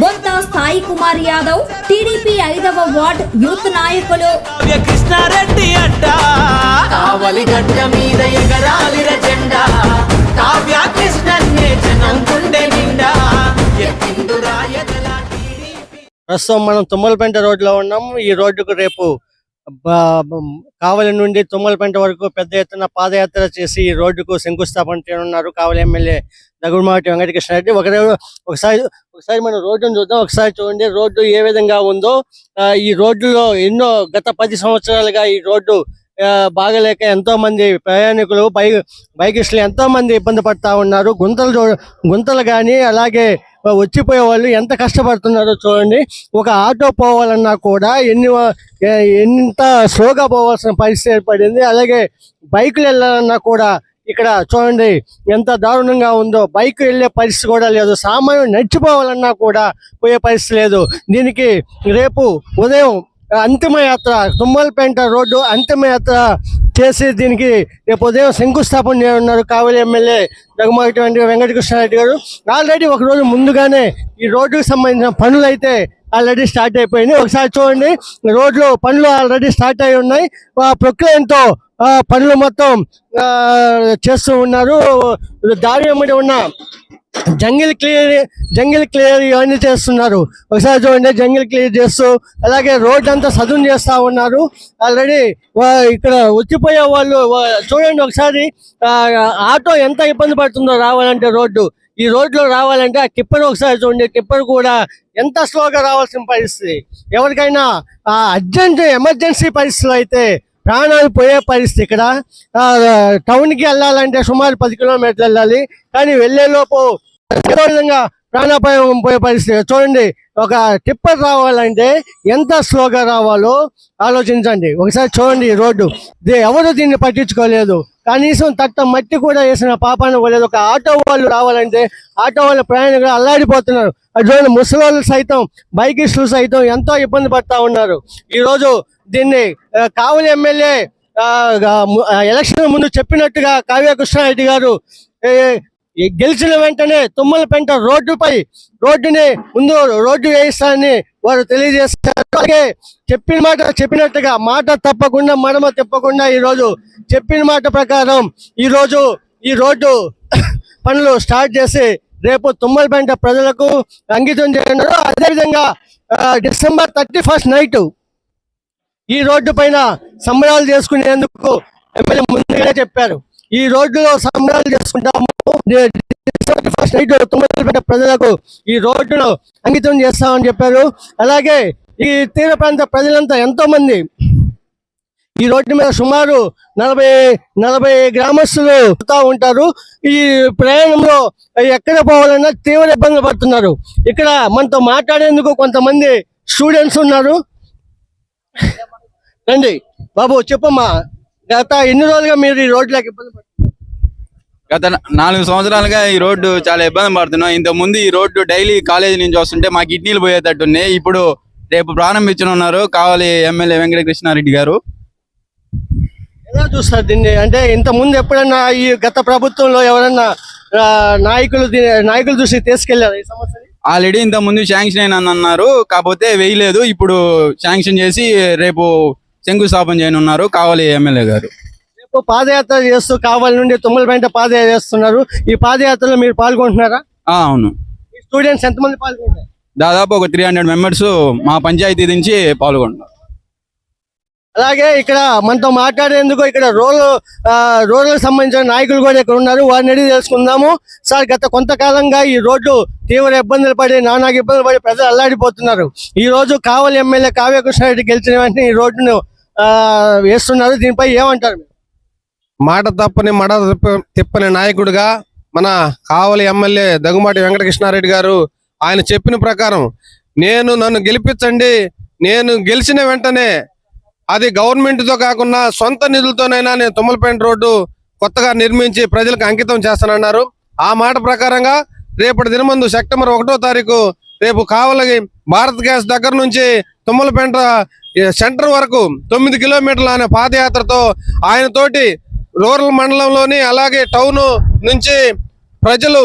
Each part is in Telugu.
బొంత సాయి కుమార్ యాదవ్ టీడీపీ ఐదవ వార్డ్ యూత్ నాయకులు. కావ్య కృష్ణారెడ్డి అడ్డ. కావలి గడ్డ మీద ఎగరాలిర జెండా. కావ్య కృష్ణన్నే జనం గుండె నిండా. ప్రస్తుతం మనం తుమ్మలపేంట రోడ్లో ఉన్నాం ఈ రోడ్డుకు రేపు కావలి నుండి తుమ్మలపేంట వరకు పెద్ద ఎత్తున పాదయాత్ర చేసి ఈ రోడ్డుకు శంకుస్థాపన చేయనున్నారు కావలి ఎమ్మెల్యే దగ్గుమాటి వెంకటకృష్ణారెడ్డి ఒకరే ఒకసారి ఒకసారి మనం రోడ్డును చూద్దాం. ఒకసారి చూడండి రోడ్డు ఏ విధంగా ఉందో. ఈ రోడ్డులో ఎన్నో గత పది సంవత్సరాలుగా ఈ రోడ్డు బాగలేక ఎంతో మంది ప్రయాణికులు బైక్ బైకిస్టులు ఎంతో మంది ఇబ్బంది పడతా ఉన్నారు. గుంతలు గుంతలు కానీ అలాగే వచ్చిపోయే వాళ్ళు ఎంత కష్టపడుతున్నారో చూడండి. ఒక ఆటో పోవాలన్నా కూడా ఎన్ని ఎంత స్లోగా పోవాల్సిన పరిస్థితి ఏర్పడింది. అలాగే బైకులు వెళ్ళాలన్నా కూడా ఇక్కడ చూడండి ఎంత దారుణంగా ఉందో. బైక్ వెళ్ళే పరిస్థితి కూడా లేదు. సామాన్యం నడిచిపోవాలన్నా కూడా పోయే పరిస్థితి లేదు. దీనికి రేపు ఉదయం అంతిమయాత్ర తుమ్మలపేంట రోడ్డు అంతిమయాత్ర చేసి దీనికి రేపు ఉదయం శంకుస్థాపన చేయనున్నారు కావలి ఎమ్మెల్యే దగ్గుమాటి వెంకటకృష్ణారెడ్డి గారు. ఆల్రెడీ ఒక రోజు ముందుగానే ఈ రోడ్డుకు సంబంధించిన పనులు అయితే ఆల్రెడీ స్టార్ట్ అయిపోయినాయి. ఒకసారి చూడండి రోడ్లు పనులు ఆల్రెడీ స్టార్ట్ అయి ఉన్నాయి. ఆ ప్రక్రియతో ఆ పనులు మొత్తం ఆ, చేస్తూ ఉన్నారు. దారి వెంబడి ఉన్న జంగిల్ క్లియర్ జంగిల్ క్లియర్ ఇవన్నీ చేస్తున్నారు. ఒకసారి చూడండి జంగిల్ క్లియర్ చేస్తూ అలాగే రోడ్ అంతా సదును చేస్తా ఉన్నారు. ఆల్రెడీ ఇక్కడ వచ్చిపోయే వాళ్ళు చూడండి ఒకసారి ఆ, ఆటో ఎంత ఇబ్బంది పడుతుందో రావాలంటే రోడ్డు. ఈ రోడ్లో రావాలంటే ఆ టిప్పర్ ఒకసారి చూడండి టిప్పర్ కూడా ఎంత స్లోగా రావాల్సిన పరిస్థితి. ఎవరికైనా అర్జెంట్ ఎమర్జెన్సీ పరిస్థితులు అయితే ప్రాణాలు పోయే పరిస్థితి ఇక్కడ. టౌన్కి వెళ్ళాలంటే సుమారు పది కిలోమీటర్లు వెళ్ళాలి. కానీ వెళ్ళేలోపు విధంగా ప్రాణాపాయం పోయే పరిస్థితి. చూడండి ఒక టిప్పర్ రావాలంటే ఎంత స్లోగా రావాలో ఆలోచించండి. ఒకసారి చూడండి ఈ రోడ్డు. దే- ఎవరు దీన్ని పట్టించుకోలేదు? కనీసం తట్ట మట్టి కూడా వేసిన పాపాన్ని పోలేదు ఒక ఆటో వాళ్ళు రావాలంటే ఆటో వాళ్ళ ప్రయాణికులు అల్లాడిపోతున్నారు. అటువంటి చూడండి ముసలి సైతం బైకిస్టులు సైతం ఎంతో ఇబ్బంది పడతా ఉన్నారు. ఈ రోజు దీన్ని కావలి ఎమ్మెల్యే ఎలక్షన్ ముందు చెప్పినట్టుగా కావ్య కృష్ణారెడ్డి గారు గెలిచిన వెంటనే తుమ్మలపెంట రోడ్డుపై రోడ్డుని ముందు రోడ్డు వేయిస్తానని వారు తెలియజేస్తారు అలాగే చెప్పిన మాట చెప్పినట్టుగా మాట తప్పకుండా మడమ తిప్పకుండా ఈ రోజు చెప్పిన మాట ప్రకారం ఈ రోజు ఈ రోడ్డు పనులు స్టార్ట్ చేసి రేపు తుమ్మలపెంట ప్రజలకు అంకితం చేయనున్నారు. అదేవిధంగా డిసెంబర్ థర్టీ ఫస్ట్ నైట్ ఈ రోడ్డు పైన సంబరాలు చేసుకునేందుకు ఎమ్మెల్యే ముందుగానే చెప్పారు. ఈ రోడ్డులో సంబరాలు చేసుకుంటాము. ఫస్ట్ నైట్ ప్రజలకు ఈ రోడ్డును అంకితం చేస్తామని చెప్పారు. అలాగే ఈ తీర ప్రాంత ప్రజలంతా ఎంతో మంది ఈ రోడ్డు మీద సుమారు నలభై నలభై గ్రామస్తులు ఉంటారు. ఈ ప్రయాణంలో ఎక్కడ పోవాలన్నా తీవ్ర ఇబ్బందులు పడుతున్నారు. ఇక్కడ మనతో మాట్లాడేందుకు కొంతమంది స్టూడెంట్స్ ఉన్నారు. రండి. బాబు చెప్పమ్మా. గత ఎన్ని రోజులుగా మీరు ఈ రోడ్లకు ఇబ్బంది పడుతున్నారు? గత నాలుగు సంవత్సరాలుగా ఈ రోడ్డు చాలా ఇబ్బంది పడుతున్నాం. ఇంత ముందు ఈ రోడ్డు డైలీ కాలేజీ నుంచి వస్తుంటే మా కిడ్నీలు పోయేటట్టున్నాయి. ఇప్పుడు రేపు ప్రారంభించనున్నారు కావాలి ఎమ్మెల్యే వెంకట కృష్ణారెడ్డి గారు. ఎలా చూస్తారు దీన్ని? అంటే ఇంత ముందు ఎప్పుడన్నా ఈ గత ప్రభుత్వంలో ఎవరన్నా నాయకులు నాయకులు చూసి తీసుకెళ్ళారు ఈ సమస్యని? ఆల్రెడీ ఇంత ముందు శాంక్షన్ అయిన అన్నారు. కాకపోతే వేయలేదు. ఇప్పుడు శాంక్షన్ చేసి రేపు శంకుస్థాపన చేయనున్నారు కావాలి ఎమ్మెల్యే గారు. రేపు పాదయాత్ర చేస్తూ కావాలి నుండి తుమ్మలపేంట పాదయాత్ర చేస్తున్నారు. ఈ పాదయాత్రలో మీరు పాల్గొంటున్నారా? ఆ, అవును. ఈ స్టూడెంట్స్ ఎంతమంది పాల్గొంటారు? దాదాపు ఒక త్రీ హండ్రెడ్ మెంబర్స్ మా పంచాయతీ నుంచి పాల్గొంటున్నారు. అలాగే ఇక్కడ మనతో మాట్లాడేందుకు ఇక్కడ రోల్ రోడ్లకు సంబంధించిన నాయకులు కూడా ఇక్కడ ఉన్నారు. వారిని అడిగి తెలుసుకుందాము. సార్ గత కొంతకాలంగా ఈ రోడ్డు తీవ్ర ఇబ్బందులు పడి నానాకి ఇబ్బందులు పడి ప్రజలు అల్లాడిపోతున్నారు. ఈ రోజు కావలి ఎమ్మెల్యే కావ్య కృష్ణారెడ్డి గెలిచిన వెంటనే ఈ రోడ్డును వేస్తున్నారు. దీనిపై ఏమంటారు మాట తప్పని మడ తిప్ప- తిప్పని నాయకుడిగా మన కావలి ఎమ్మెల్యే దగ్గుమాటి వెంకటకృష్ణారెడ్డి గారు ఆయన చెప్పిన ప్రకారం నేను నన్ను గెలిపించండి నేను గెలిచిన వెంటనే అది గవర్నమెంట్తో కాకుండా సొంత నిధులతోనైనా నేను తుమ్మలపేట రోడ్డు కొత్తగా నిర్మించి ప్రజలకు అంకితం చేస్తానన్నారు. ఆ మాట ప్రకారంగా రేపటి దినమందు సెప్టెంబర్ ఒకటో తారీఖు రేపు కావలగి భారత్ గ్యాస్ దగ్గర నుంచి తుమ్మలపేంట సెంటర్ వరకు తొమ్మిది కిలోమీటర్ల అనే పాదయాత్రతో ఆయన తోటి రూరల్ మండలంలోని అలాగే టౌన్ నుంచి ప్రజలు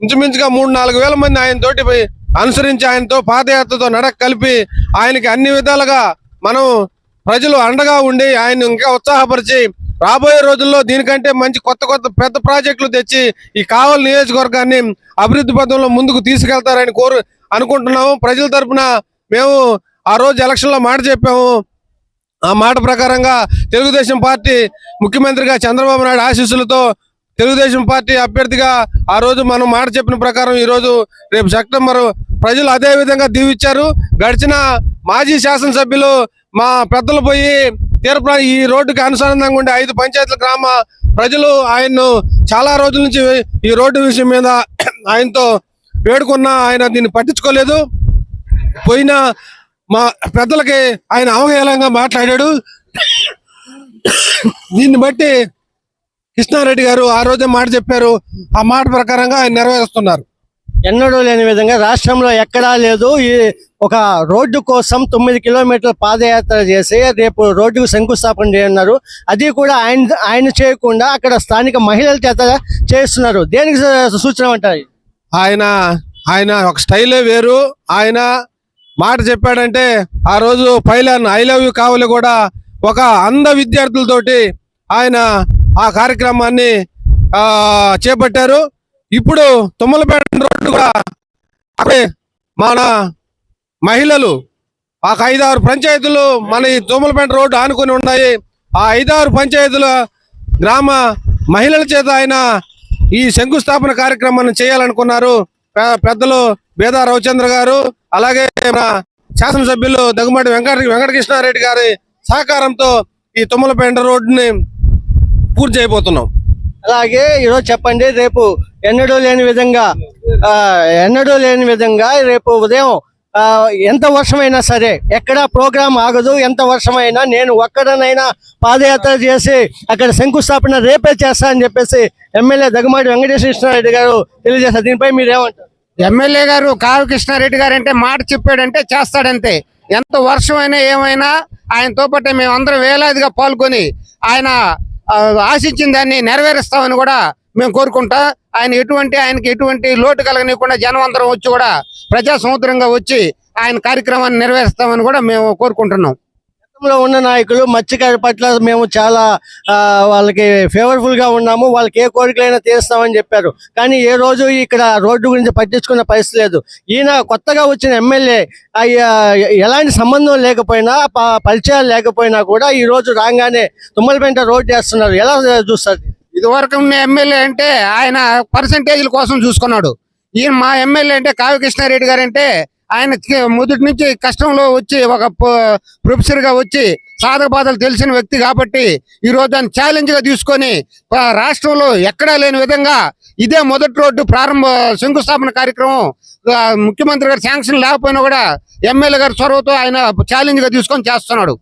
ఇంచుమించుగా మూడు నాలుగు వేల మంది ఆయన తోటి పోయి అనుసరించి ఆయనతో పాదయాత్రతో నడక కలిపి ఆయనకి అన్ని విధాలుగా మనం ప్రజలు అండగా ఉండి ఆయన ఇంకా ఉత్సాహపరిచి రాబోయే రోజుల్లో దీనికంటే మంచి కొత్త కొత్త పెద్ద ప్రాజెక్టులు తెచ్చి ఈ కావలి నియోజకవర్గాన్ని అభివృద్ధి పథంలో ముందుకు తీసుకెళ్తారని కోరు అనుకుంటున్నాము. ప్రజల తరఫున మేము ఆ రోజు ఎలక్షన్లో మాట చెప్పాము. ఆ మాట ప్రకారంగా తెలుగుదేశం పార్టీ ముఖ్యమంత్రిగా చంద్రబాబు నాయుడు ఆశీస్సులతో తెలుగుదేశం పార్టీ అభ్యర్థిగా ఆ రోజు మనం మాట చెప్పిన ప్రకారం ఈరోజు రేపు సెప్టెంబర్ ప్రజలు అదే విధంగా దీవిచ్చారు గడిచిన మాజీ శాసనసభ్యులు మా పెద్దలు పోయి తీర్పు ఈ రోడ్డుకి అనుసంధానంగా ఉండే ఐదు పంచాయతీల గ్రామ ప్రజలు ఆయన్ను చాలా రోజుల నుంచి ఈ రోడ్డు విషయం మీద ఆయనతో వేడుకున్నా ఆయన దీన్ని పట్టించుకోలేదు. పోయిన మా పెద్దలకి ఆయన అవహేళంగా మాట్లాడాడు. దీన్ని బట్టి కృష్ణారెడ్డి గారు ఆ రోజే మాట చెప్పారు. ఆ మాట ప్రకారంగా ఆయన నెరవేరుస్తున్నారు. ఎన్నడూ లేని విధంగా రాష్ట్రంలో ఎక్కడా లేదు. ఈ ఒక రోడ్డు కోసం తొమ్మిది కిలోమీటర్ల పాదయాత్ర చేసి రేపు రోడ్డుకు శంకుస్థాపన చేయన్నారు అది కూడా ఆయన ఆయన చేయకుండా అక్కడ స్థానిక మహిళల చేత చేస్తున్నారు. దేనికి సూచన అంటారు? ఆయన ఆయన ఒక స్టైలే వేరు. ఆయన మాట చెప్పాడంటే ఆ రోజు పైలాన్ ఐ లవ్ యూ కావాలి కూడా ఒక అంధ విద్యార్థులతోటి ఆయన ఆ కార్యక్రమాన్ని ఆ చేపట్టారు. ఇప్పుడు తుమ్మలపేట రోడ్డు కూడా అక్కడే మన మహిళలు ఒక ఐదారు పంచాయతీలు మన ఈ తుమ్మలపేట రోడ్డు ఆనుకొని ఉన్నాయి. ఆ ఐదారు పంచాయతీల గ్రామ మహిళల చేత ఆయన ఈ శంకుస్థాపన కార్యక్రమాన్ని చేయాలనుకున్నారు. పెద్దలు బేదా రవిచంద్ర గారు అలాగే మన శాసనసభ్యులు దగ్గుమాటి వెంకట వెంకటకృష్ణారెడ్డి గారి సహకారంతో ఈ తుమ్మలపేట రోడ్డుని పూర్తి చేయబోతున్నాం. అలాగే ఈరోజు చెప్పండి రేపు ఎన్నడూ లేని విధంగా ఆ, ఎన్నడూ లేని విధంగా రేపు ఉదయం ఆ, ఎంత వర్షమైనా సరే ఎక్కడ ప్రోగ్రాం ఆగదు ఎంత వర్షమైనా నేను ఒక్కడనైనా పాదయాత్ర చేసి అక్కడ శంకుస్థాపన రేపే చేస్తా అని చెప్పేసి ఎమ్మెల్యే దగ్గమాటి వెంకటేశ్వరరెడ్డి గారు తెలియజేస్తారు దీనిపై మీరు ఏమంటారు ఎమ్మెల్యే గారు కావి కృష్ణారెడ్డి గారు అంటే మాట చెప్పాడంటే చేస్తాడంతే. ఎంత వర్షమైనా ఏమైనా ఆయనతో పాటు మేము అందరం వేలాదిగా పాల్గొని ఆయన ఆశించిన దాన్ని నెరవేరుస్తామని కూడా మేము కోరుకుంటా ఆయన ఎటువంటి ఆయనకి ఎటువంటి లోటు కలగనీయకుండా జనం అందరం వచ్చి కూడా ప్రజా సముద్రంగా వచ్చి ఆయన కార్యక్రమాన్ని నెరవేరుస్తామని కూడా మేము కోరుకుంటున్నాం. గతంలో ఉన్న నాయకులు మత్స్యకారు పట్ల మేము చాలా వాళ్ళకి ఫేవర్ఫుల్గా ఉన్నాము. వాళ్ళకి ఏ కోరికలైనా తీరుస్తామని చెప్పారు. కానీ ఏ రోజు ఇక్కడ రోడ్డు గురించి పట్టించుకున్న పరిస్థితి లేదు. ఈయన కొత్తగా వచ్చిన ఎమ్మెల్యే ఎలాంటి సంబంధం లేకపోయినా పరిచయాలు లేకపోయినా కూడా ఈ రోజు రాగానే తుమ్మలపేంట రోడ్డు వేస్తున్నారు. ఎలా చూస్తారు? ఇదివరకు ఉన్న ఎమ్మెల్యే అంటే ఆయన పర్సంటేజ్ల కోసం చూసుకున్నాడు. ఈయన మా ఎమ్మెల్యే అంటే కావ్య కృష్ణారెడ్డి గారు అంటే ఆయన మొదటి నుంచి కష్టంలో వచ్చి ఒక ప్రొఫెసర్గా ప్రొఫెసర్గా వచ్చి సాధక బాధలు తెలిసిన వ్యక్తి కాబట్టి ఈ రోజు దాన్ని ఛాలెంజ్గా తీసుకొని రాష్ట్రంలో ఎక్కడా లేని విధంగా ఇదే మొదటి రోడ్డు ప్రారంభ శంకుస్థాపన కార్యక్రమం ముఖ్యమంత్రి గారు శాంక్షన్ లేకపోయినా కూడా ఎమ్మెల్యే గారి చొరవతో ఆయన ఛాలెంజ్గా తీసుకొని చేస్తున్నాడు.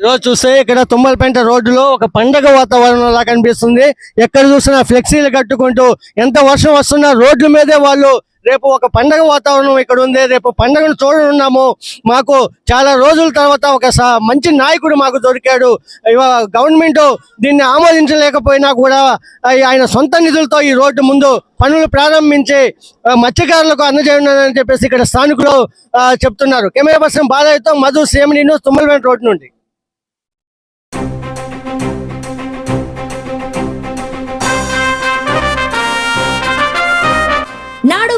ఈరోజు చూస్తే ఇక్కడ తుమ్మలపేంట రోడ్డులో ఒక పండగ వాతావరణం లా కనిపిస్తుంది. ఎక్కడ చూసినా ఫ్లెక్సీలు కట్టుకుంటూ ఎంత వర్షం వస్తున్నా రోడ్ల మీదే వాళ్ళు రేపు ఒక పండగ వాతావరణం ఇక్కడ ఉంది. రేపు పండగను చూడనున్నాము. మాకు చాలా రోజుల తర్వాత ఒక మంచి నాయకుడు మాకు దొరికాడు. గవర్నమెంట్ దీన్ని ఆమోదించలేకపోయినా కూడా ఆయన సొంత నిధులతో ఈ రోడ్డు ముందు పనులు ప్రారంభించి మత్స్యకారులకు అందజేయనని చెప్పేసి ఇక్కడ స్థానికులు చెప్తున్నారు. కెమెరా పర్సన్ బాలయ్యతో మధు సేమిని న్యూస్ తుమ్మలవేంట రోడ్డు నుండి.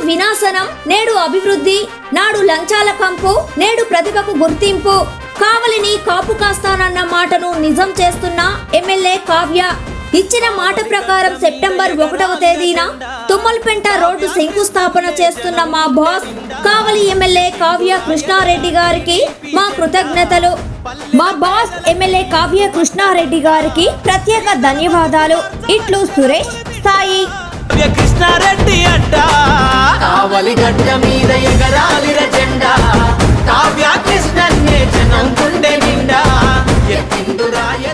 వినాశనం నేడు అభివృద్ధి నాడు లంచాల కంపు నేడు ప్రతిభకు గుర్తింపు. కావలిని కాపు కాస్తానన్న మాటను నిజం చేస్తున్న ఎమ్మెల్యే కావ్య. ఇచ్చిన మాట ప్రకారం సెప్టెంబర్ ఒకటవ తేదీన తుమ్మలపెంట రోడ్డు శంకుస్థాపన చేస్తున్న మా బాస్ కావలి ఎమ్మెల్యే కావ్య కృష్ణారెడ్డి గారికి మా కృతజ్ఞతలు. మా బాస్ ఎమ్మెల్యే కావ్య కృష్ణారెడ్డి గారికి ప్రత్యేక ధన్యవాదాలు. ఇట్లు సురేష్ సాయి. కృష్ణారెడ్డి అడ్డ కావలి గడ్డ మీద ఎగరాలి జెండా కావ్య కృష్ణ నిండా. ఎక్కిందు రాయ